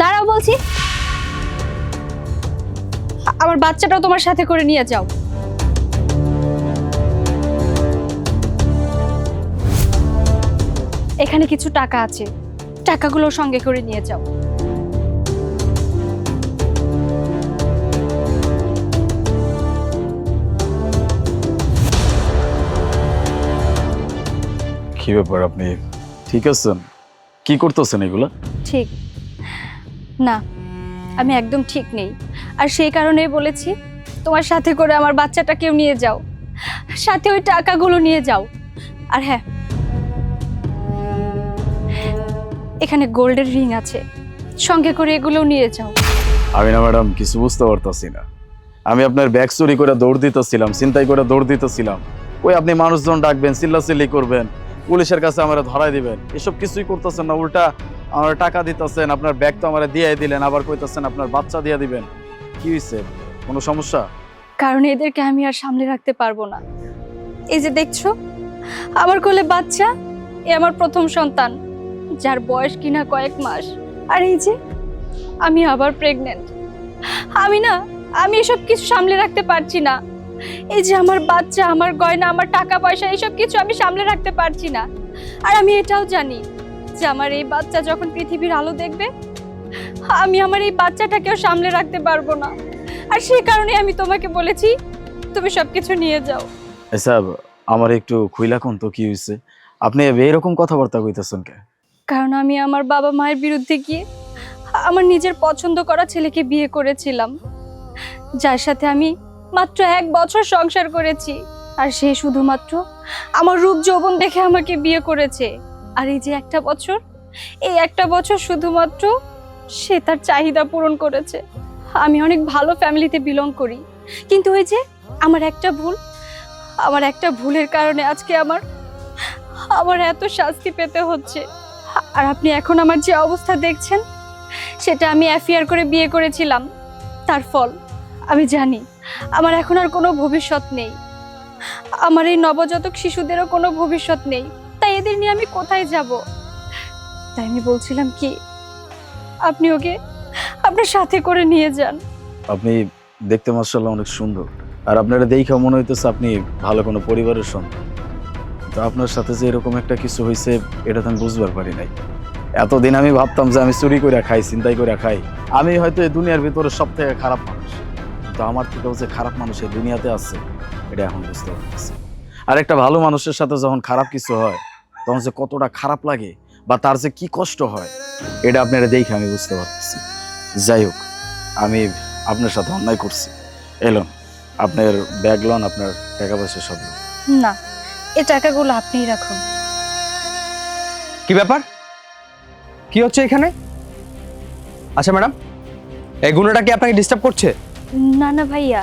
দাঁড়াও বলছি। আমার বাচ্চাটাও তোমার সাথে করে নিয়ে যাও। এখানে কিছু টাকা আছে। টাকাগুলো সঙ্গে করে নিয়ে যাও। কি ব্যাপার আপনি? ঠিক আছেন? কি করতেছেন এগুলা? ঠিক। না, আমি একদম ঠিক নেই। আর সেই কারণেই বলেছি, তোমার সাথে করে আমার বাচ্চাটাকেও নিয়ে যাও। সাথে ওই টাকাগুলো নিয়ে যাও। আর হ্যাঁ এখানে গোল্ডের রিং আছে। সঙ্গে করে এগুলোও নিয়ে যাও। আমি না, ম্যাডাম, কিছু বুঝতে পারতাছি না। আমি আপনার ব্যাগ চুরি করে দৌড় দিতেছিলাম চিন্তাই করে দৌড় দিতেছিলাম। ওই আপনি মানুষজন ডাকবেন, চিল্লাচিল্লি করবেন। পুলিশের কাছে আমার ধরাই দিবেন। এসব কিছুই করতেছেন না, উল্টা আমার টাকা দিতেছেন, আপনার ব্যাগ তো আমার দিয়ে দিলেন, আবার কইতাছেন আপনার বাচ্চা দিয়ে দিবেন। কি হয়েছে কোনো সমস্যা? কারণ এদেরকে আমি আর সামলে রাখতে পারব না। এই যে দেখছ, আমার কোলে বাচ্চা, এ আমার প্রথম সন্তান, যার বয়স কিনা কয়েক মাস। আর এই যে, আমি আবার প্রেগনেন্ট আমি না, আমি এসব কিছু সামলে রাখতে পারছি না। এই যে আমার বাচ্চা আমার গয়না আমার টাকা পয়সা এইসব কিছু আমি সামলে রাখতে পারছি না। আর আমি এটাও জানি যে আমার এই বাচ্চা যখন পৃথিবীর আলো দেখবে আমি আমার এই বাচ্চাটাকেও সামলে রাখতে পারব না। আর সেই কারণে আমি তোমাকে বলেছি তুমি সবকিছু নিয়ে যাও। এসব আমার একটু খুইলা কোন তো কি হয়েছে আপনি এরকম কথাবার্তা কইতেছেন কে? কারণ আমি আমার বাবা মায়ের বিরুদ্ধে গিয়ে আমার নিজের পছন্দ করা ছেলেকে বিয়ে করেছিলাম। যার সাথে আমি মাত্র এক বছর সংসার করেছি। আর সে শুধুমাত্র আমার রূপ যৌবন দেখে আমাকে বিয়ে করেছে। আর এই যে একটা বছর, এই একটা বছর শুধুমাত্র সে তার চাহিদা পূরণ করেছে। আমি অনেক ভালো ফ্যামিলিতে বিলং করি। কিন্তু ওই যে আমার একটা ভুল, আমার একটা ভুলের কারণে আজকে আমার আমার এত শাস্তি পেতে হচ্ছে। আর আপনি এখন আমার যে অবস্থা দেখছেন, সেটা আমি অ্যাফিয়ার করে বিয়ে করেছিলাম। তার ফল, আমি জানি। আমার এখন আর কোনো ভবিষ্যৎ নেই। আমার এই নবজাতক শিশুদেরও কোনো ভবিষ্যৎ নেই। তাই এদের নিয়ে আমি কোথায় যাব? তাই আমি বলছিলাম কি, আপনি ওকে আপনার সাথে করে নিয়ে যান। আপনি দেখতে মার্শাল্লাহ অনেক সুন্দর। আর আপনারা দেখে মনে হইতেছে আপনি ভালো কোনো পরিবারের সন্তান। তো আপনার সাথে যে এরকম একটা কিছু হয়েছে এটা তো আমি বুঝবার পারি নাই। এতদিন আমি ভাবতাম যে আমি চুরি করে খাই চিন্তাই করে খাই। আমি হয়তো এই দুনিয়ার ভিতরে সব থেকে খারাপ মানুষ। কিন্তু আমার থেকেও যে খারাপ মানুষ এই দুনিয়াতে আছে এটা এখন বুঝতে পারতেছি। আর একটা ভালো মানুষের সাথে যখন খারাপ কিছু হয় তখন যে কতটা খারাপ লাগে বা তার যে কি কষ্ট হয় এটা আপনারা দেখে আমি বুঝতে পারতেছি। যাই হোক আমি আপনার সাথে অন্যায় করছি। এলন আপনার ব্যাগ লন আপনার টাকা পয়সা সব। না এই টাকাগুলো আপনিই রাখুন। কি ব্যাপার? কি হচ্ছে এখানে? আচ্ছা ম্যাডাম এই গুণটা কি আপনাকে ডিস্টার্ব করছে? না না ভাইয়া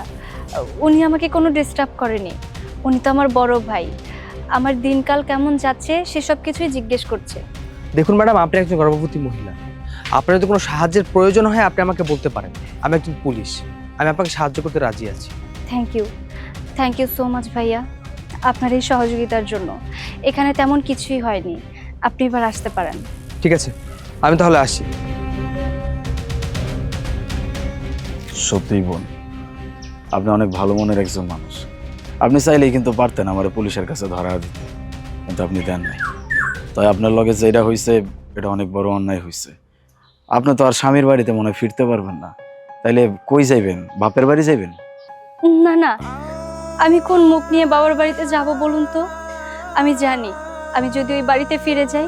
উনি আমাকে কোনো ডিস্টার্ব করেনি। উনি তো আমার বড় ভাই। আমার দিনকাল কেমন যাচ্ছে সেসব কিছুই জিজ্ঞেস করছে। দেখুন ম্যাডাম আপনি একজন গর্ভবতী মহিলা। আপনার যদি কোনো সাহায্যের প্রয়োজন হয় আপনি আমাকে বলতে পারেন। আমি একজন পুলিশ। আমি আপনাকে সাহায্য করতে রাজি আছি। Thank you thank you so much ভাইয়া আপনার এই সহযোগিতার জন্য। এখানে তেমন কিছুই হয়নি। আপনি এবার আসতে পারেন। ঠিক আছে। আমি তাহলে আসি। সত্যিই বোন, আপনি অনেক ভালো মনের একজন মানুষ। আপনি চাইলেই কিন্তু পারতেন আমার পুলিশের কাছে ধরা দিতে, কিন্তু আপনি দেন নাই। তাই আপনার লগে যেটা হয়েছে এটা অনেক বড় অন্যায় হয়েছে আপনি তো আর স্বামীর বাড়িতে মনে ফিরতে পারবেন না। তাইলে কই যাইবেন? বাপের বাড়ি যাইবেন? না না। আমি কোন মুখ নিয়ে বাবার বাড়িতে যাব বলুন তো? আমি জানি, আমি যদি ওই বাড়িতে ফিরে যাই,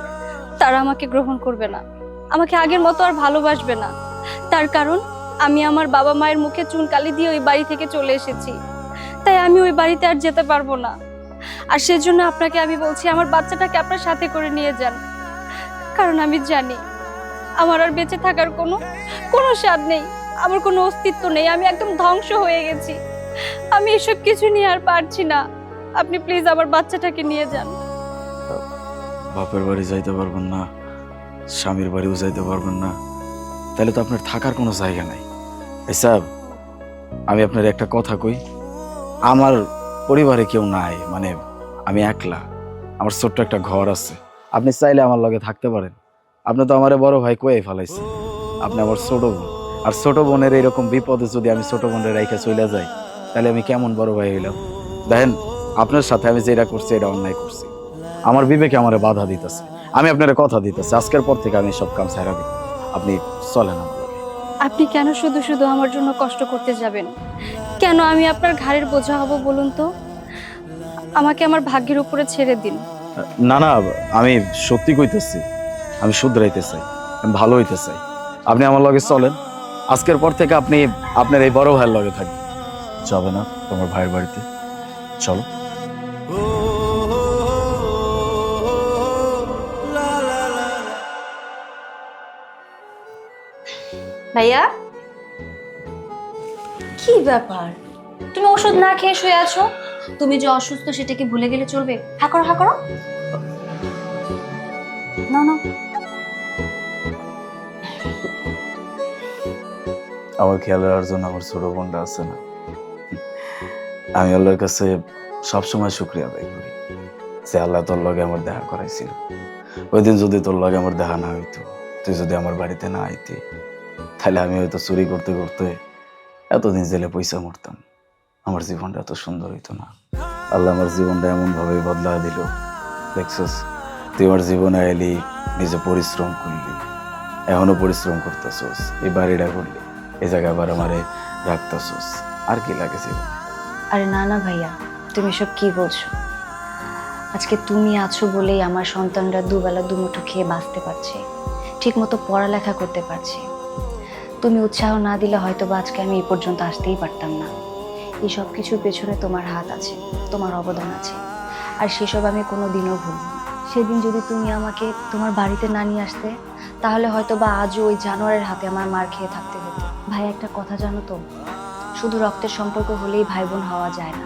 তারা আমাকে গ্রহণ করবে না। আমাকে আগের মতো আর ভালোবাসবে না। তার কারণ আমি আমার বাবা মায়ের মুখে চুনকালি দিয়ে ওই বাড়ি থেকে চলে এসেছি। তাই আমি ওই বাড়িতে আর যেতে পারব না। আর সেজন্য আপনাকে আমি বলছি, আমার বাচ্চাটাকে আপনার সাথে করে নিয়ে যান। কারণ আমি জানি, আমার আর বেঁচে থাকার কোনো কোনো স্বাদ নেই। আমার কোনো অস্তিত্ব নেই। আমি একদম ধ্বংস হয়ে গেছি। আমি এসব কিছু নিয়ে আর পারছি না। আপনি প্লিজ আমার বাচ্চাটাকে নিয়ে যান। বাপের বাড়ি যাইতে পারবেন না, স্বামীর বাড়িও যাইতে পারবেন না। তাহলে তো আপনার থাকার কোনো জায়গা নাই। এসব আমি আপনার একটা কথা কই। আমার পরিবারে কেউ নাই মানে আমি একলা। আমার ছোট্ট একটা ঘর আছে। আপনি চাইলে আমার লগে থাকতে পারেন। আপনি তো আমারে বড় ভাই কয়ে ফেলাইছে আপনি আমার ছোট বোন। আর ছোট বোনের এরকম বিপদে যদি আমি ছোট বোনের রেখে চলে যাই, তাহলে আমি কেমন বড় ভাই হইলাম? দেখেন, আপনার সাথে আমি যেটা করছি, এটা অন্যায় করছি। আমার বিবেকে আমার বাধা দিতেছে। আমি আপনার কথা দিতেছি। আজকের পর থেকে আমি সব কাম ছাড়া দিব। আপনি চলেন আমার। আপনি কেন শুধু শুধু আমার জন্য কষ্ট করতে যাবেন? কেন আমি আপনার ঘাড়ের বোঝা হব বলুন তো? আমাকে আমার ভাগ্যের উপরে ছেড়ে দিন। না না, আমি সত্যি কইতেছি, আমি শুধরাইতে চাই, আমি ভালো হইতে চাই। আপনি আমার লগে চলেন, আজকের পর থেকে আপনি আপনার এই বড় ভাইয়ের লগে থাকবেন। যাবে না তোমার ভাইয়ের বাড়িতে। চলো। ভাইয়া? কি ব্যাপার? তুমি ওষুধ না খেয়ে শুয়ে আছো? তুমি যে অসুস্থ সেটাকে ভুলে গেলে চলবে? হা করো হা করো না না আমার খেয়াল রাখার জন্য আমার ছোট বোনটা আছে না। আমি আল্লাহর কাছে সবসময় শুক্রিয়া আদায় করি যে আল্লাহ তোর লগে আমার দেখা করাইছিল। ওই দিন যদি তোর লগে আমার দেখা না হইতো তুই যদি আমার বাড়িতে না আইতি তাহলে আমি হয়তো চুরি করতে করতে এতদিন জেলে পয়সা মরতাম। আমার জীবনটা এত সুন্দর হইতো না। আল্লাহ আমার জীবনটা এমন ভাবে বদলা দিল। দেখছস, তুই আমার জীবনে এলি নিজে পরিশ্রম করলি। এখনও পরিশ্রম করতেছস, এই বাড়িটা করলি, এই জায়গায় আবার আমারে রাখতেছস। আর কি লাগে আরে না না ভাইয়া, তুমি সব কি বলছো? আজকে তুমি আছো বলেই আমার সন্তানরা দুবেলা দুমুঠো খেয়ে বাঁচতে পারছে। ঠিকমতো পড়ালেখা করতে পারছে। তুমি উৎসাহ না দিলে হয়তো বা আজকে আমি এই পর্যন্ত আসতেই পারতাম না। এই সব কিছুর পেছনে তোমার হাত আছে, তোমার অবদান আছে। আর সেসব আমি কোনো দিনও ভুলব সেদিন যদি তুমি আমাকে তোমার বাড়িতে না নিয়ে আসতে, তাহলে হয়তো বা আজও ওই জানোয়ারের হাতে আমার মার খেয়ে থাকতে হতো। ভাই, একটা কথা জানো তো? শুধু রক্তের সম্পর্ক হলেই ভাই বোন হওয়া যায় না।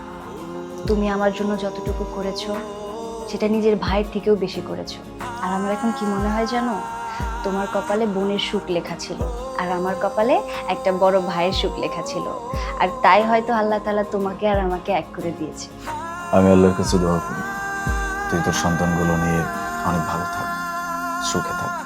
তুমি আমার জন্য যতটুকু করেছ, সেটা নিজের ভাইয়ের থেকেও বেশি করেছ। আর আমার এখন কি মনে হয় জানো? তোমার কপালে বোনের সুখ লেখা ছিল। আর আমার কপালে একটা বড় ভাইয়ের সুখ লেখা ছিল। আর তাই হয়তো আল্লাহ তালা তোমাকে আর আমাকে এক করে দিয়েছে। আমি আল্লাহর কাছে দোয়া করি। তুই তোর সন্তানগুলো নিয়ে অনেক ভালো থাক, সুখে থাক।